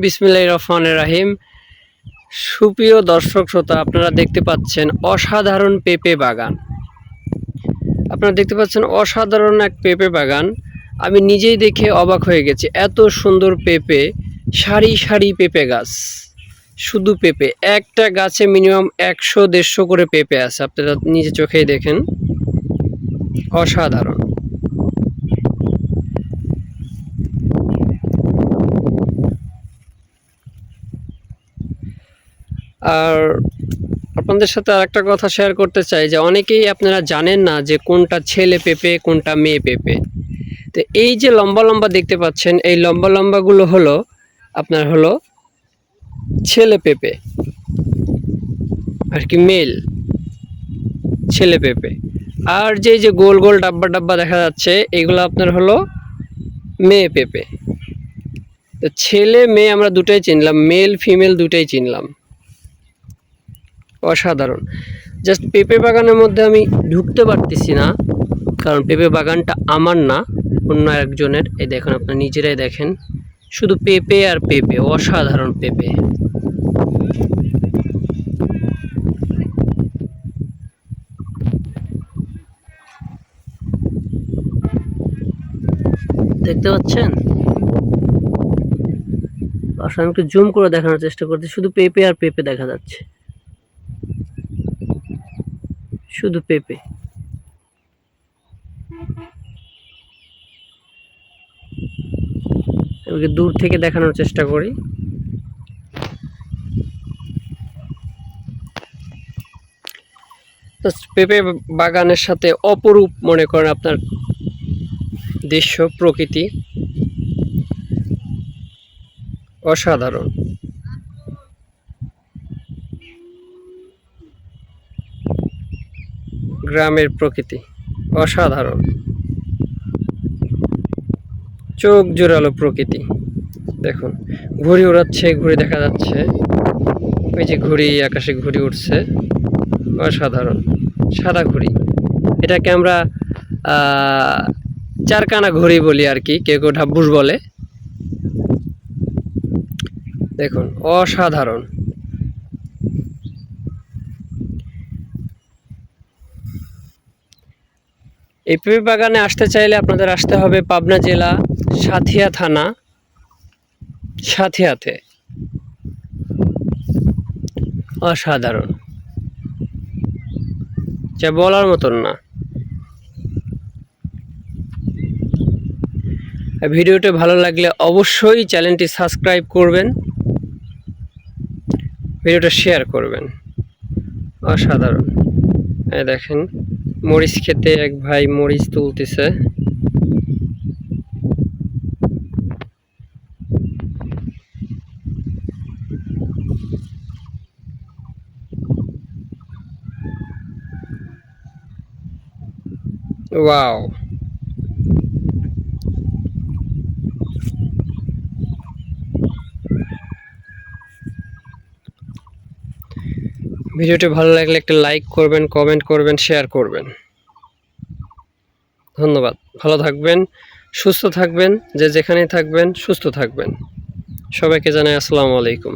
বিসমিল্লাহ রহমান রাহিম। সুপ্রিয় দর্শক শ্রোতা, আপনারা দেখতে পাচ্ছেন অসাধারণ পেঁপে বাগান। আপনারা দেখতে পাচ্ছেন অসাধারণ এক পেঁপে বাগান। আমি নিজেই দেখে অবাক হয়ে গেছি, এত সুন্দর পেঁপে, সারি সারি পেঁপে গাছ। শুধু পেঁপে, একটা গাছে মিনিমাম একশো দেড়শো করে পেঁপে আছে, আপনারা নিজে চোখেই দেখেন। অসাধারণ। আর আপনাদের সাথে আরেকটা কথা শেয়ার করতে চাই যে অনেকেই আপনারা জানেন না যে কোনটা ছেলে পেঁপে, কোনটা মেয়ে পেঁপে। তো এই যে লম্বা লম্বা দেখতে পাচ্ছেন, এই লম্বা লম্বাগুলো হলো আপনার হলো ছেলে পেঁপে আর কি মেল, ছেলে পেঁপে। আর যে যে গোল গোল ডাব্বা ডাব্বা দেখা যাচ্ছে, এগুলো আপনার হলো মেয়ে পেঁপে। তো ছেলে, মেয়ে আমরা দুটাই চিনলাম, মেল, ফিমেল দুটাই চিনলাম। অসাধারণ। জাস্ট পেঁপে বাগানের মধ্যে আমি ঢুকতে পারতেছি না, কারণ পেঁপে বাগানটা আমার না, অন্য একজনের এই দেখুন, আপনার নিজেরাই দেখেন। শুধু পেঁপে আর পেঁপে, অসাধারণ পেঁপে। দেখতে পাচ্ছেন? আসলে আমি একটু জুম করে দেখানোর চেষ্টা করছি, শুধু পেঁপে আর পেঁপে দেখা যাচ্ছে। শুধু পেঁপে। দূর থেকে দেখানোর চেষ্টা করি। পেঁপে বাগানের সাথে অপরূপ মনে করেন আপনার দৃশ্য, প্রকৃতি। অসাধারণ। গ্রামের প্রকৃতি অসাধারণ। চোখ জোরালো প্রকৃতি। দেখুন, ঘুড়ি উড়াচ্ছে, ঘুড়ি দেখা যাচ্ছে। ওই যে ঘুড়ি, আকাশে ঘুড়ি উঠছে অসাধারণ, সাদা ঘুড়ি। এটাকে আমরা চারকানা ঘুড়ি বলি আর কি, কেউ কেউ ঢাব্বুস বলে। দেখুন, অসাধারণ। এই পেঁপে বাগানে আসতে চাইলে আপনাদের আসতে হবে পাবনা জেলা সাথিয়া থানা, সাথিয়াতে। অসাধারণ। যা বলার মতন না। ভিডিওটি ভালো লাগলে অবশ্যই চ্যানেলটি সাবস্ক্রাইব করবেন। ভিডিওটা শেয়ার করবেন। অসাধারণ। এই দেখেন। মরিচ খেতে এক ভাই মরিচ তুলতেছে। ওয়াও। ভিডিওটি ভালো লাগলে একটা লাইক করবেন কমেন্ট করবেন শেয়ার করবেন। ধন্যবাদ। ভালো থাকবেন, সুস্থ থাকবেন, যে যেখানেই থাকবেন, সুস্থ থাকবেন। সবাইকে জানাই আসসালামু আলাইকুম।